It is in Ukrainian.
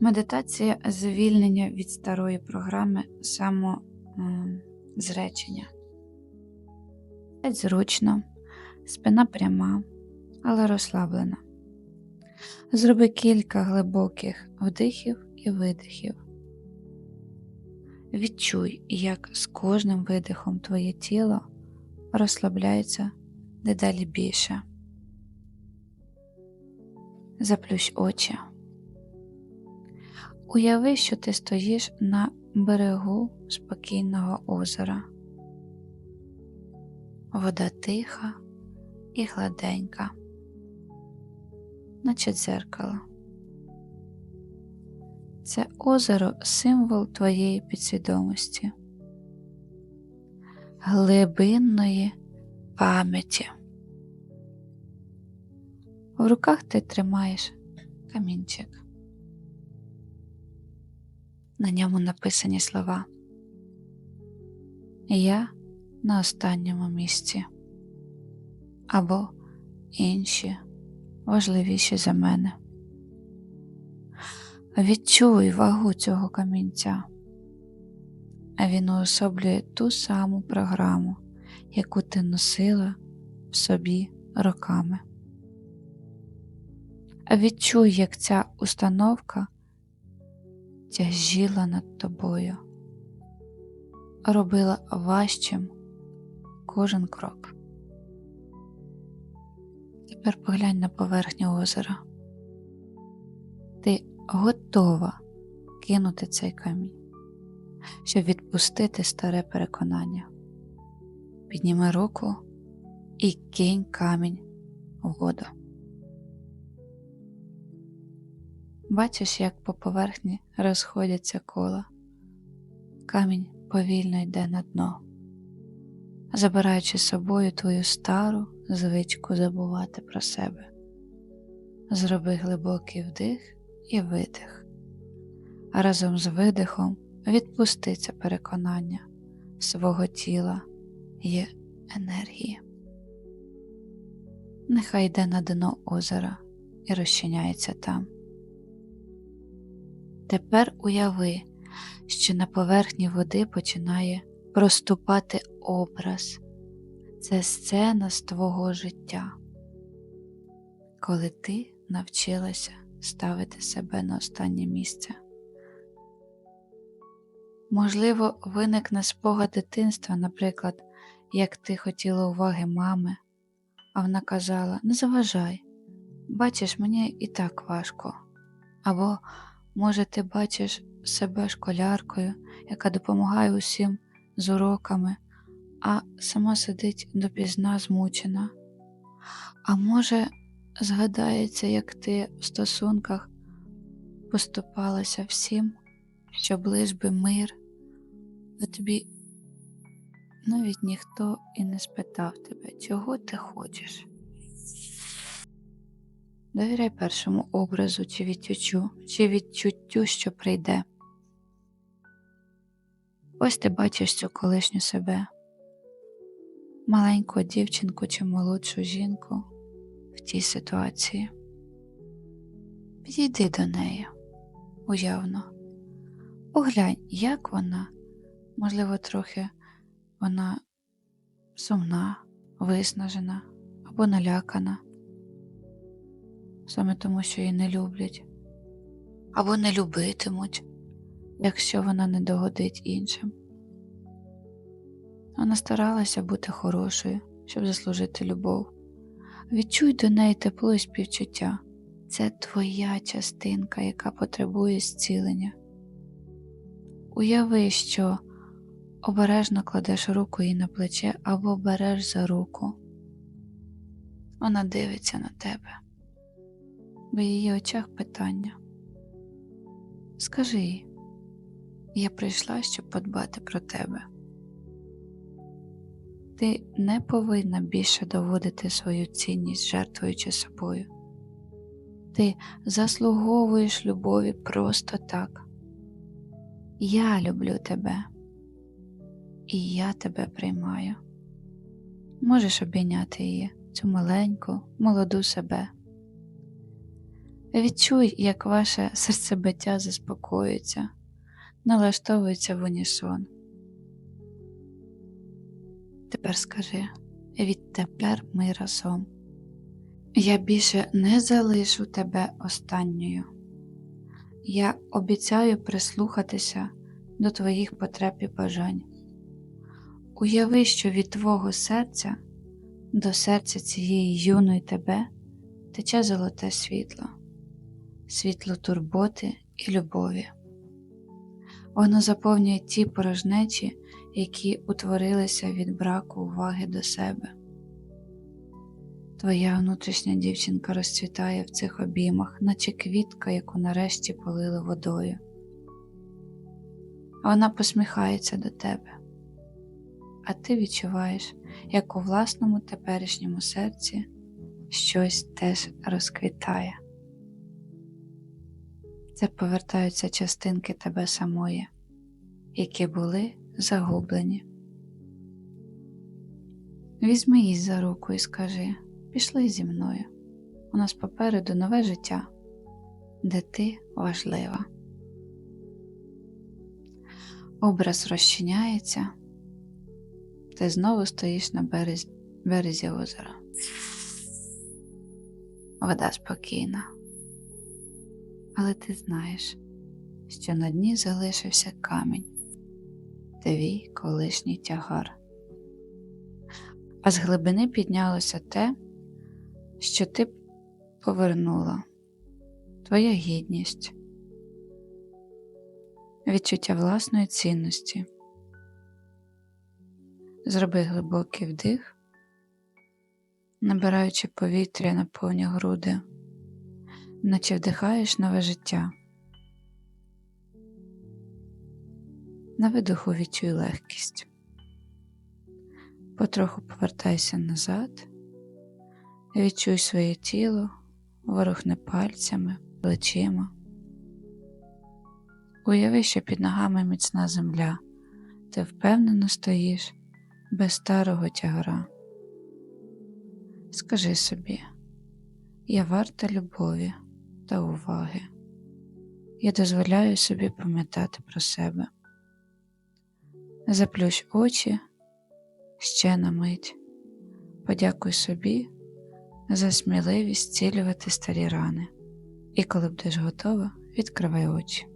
Медитація звільнення від старої програми самозречення. Сядь зручно, спина пряма, але розслаблена. Зроби кілька глибоких вдихів і видихів. Відчуй, як з кожним видихом твоє тіло розслабляється дедалі більше. Заплющ очі. Уяви, що ти стоїш на берегу спокійного озера. Вода тиха і гладенька, наче дзеркало. Це озеро символ твоєї підсвідомості, глибинної пам'яті. В руках ти тримаєш камінчик. На ньому написані слова. Я на останньому місці або інші важливіші за мене. Відчуй вагу цього камінця, він уособлює ту саму програму, яку ти носила в собі роками. Відчуй, як ця установка тяжіла над тобою, робила важчим кожен крок. Тепер поглянь на поверхню озера. Ти готова кинути цей камінь, щоб відпустити старе переконання. Підніми руку і кинь камінь у воду. Бачиш, як по поверхні розходяться кола. Камінь повільно йде на дно, забираючи з собою твою стару звичку забувати про себе. Зроби глибокий вдих і видих, а разом з видихом відпусти це переконання свого тіла є енергії. Нехай йде на дно озера і розчиняється там. Тепер уяви, що на поверхні води починає проступати образ. Це сцена з твого життя, коли ти навчилася ставити себе на останнє місце. Можливо, виникне спогад дитинства, наприклад, як ти хотіла уваги мами, а вона казала: не заважай, бачиш, мені і так важко. Або Може, ти бачиш себе школяркою, яка допомагає усім з уроками, а сама сидить допізна змучена. А може, згадається, як ти в стосунках поступалася всім, щоб лиш би мир, а тобі навіть ніхто і не спитав тебе, чого ти хочеш. Довіряй першому образу чи відчуттю, чи відчуттю, що прийде. Ось ти бачиш цю колишню себе, маленьку дівчинку чи молодшу жінку в тій ситуації. Підійди до неї уявно, поглянь, як вона, можливо, трохи вона сумна, виснажена або налякана саме тому, що її не люблять, або не любитимуть, якщо вона не догодить іншим. Вона старалася бути хорошою, щоб заслужити любов. Відчуй до неї тепло і співчуття. Це твоя частинка, яка потребує зцілення. Уяви, що обережно кладеш руку їй на плече або береш за руку. Вона дивиться на тебе в її очах питання. Скажи їй, я прийшла, щоб подбати про тебе. Ти не повинна більше доводити свою цінність, жертвуючи собою. Ти заслуговуєш любові просто так. Я люблю тебе, і я тебе приймаю. Можеш обійняти її, цю маленьку, молоду себе. Відчуй, як ваше серцебиття заспокоюється, налаштовується в унісон. Тепер скажи, відтепер ми разом. Я більше не залишу тебе останньою. Я обіцяю прислухатися до твоїх потреб і бажань. Уяви, що від твого серця до серця цієї юної тебе тече золоте світло, світло турботи і любові. Воно заповнює ті порожнечі, які утворилися від браку уваги до себе. Твоя внутрішня дівчинка розцвітає в цих обіймах, наче квітка, яку нарешті полили водою. Вона посміхається до тебе, а ти відчуваєш, як у власному теперішньому серці щось теж розквітає. Це повертаються частинки тебе самої, які були загублені. Візьми її за руку і скажи пішли зі мною. У нас попереду нове життя, де ти важлива. Образ розчиняється, ти знову стоїш на березі, березі озера. Вода спокійна, але ти знаєш, що на дні залишився камінь, твій колишній тягар. А з глибини піднялося те, що ти повернула, твоя гідність, відчуття власної цінності. Зроби глибокий вдих, набираючи повітря на повні груди, наче вдихаєш нове життя. На видоху відчуй легкість. Потроху повертайся назад. Відчуй своє тіло, ворухни пальцями, плечима. Уяви, що під ногами міцна земля, ти впевнено стоїш без старого тягара. Скажи собі, я варта любові та уваги. Я дозволяю собі пам'ятати про себе. Заплющ очі ще на мить, подякуй собі за сміливість цілювати старі рани, і коли будеш готова, відкривай очі.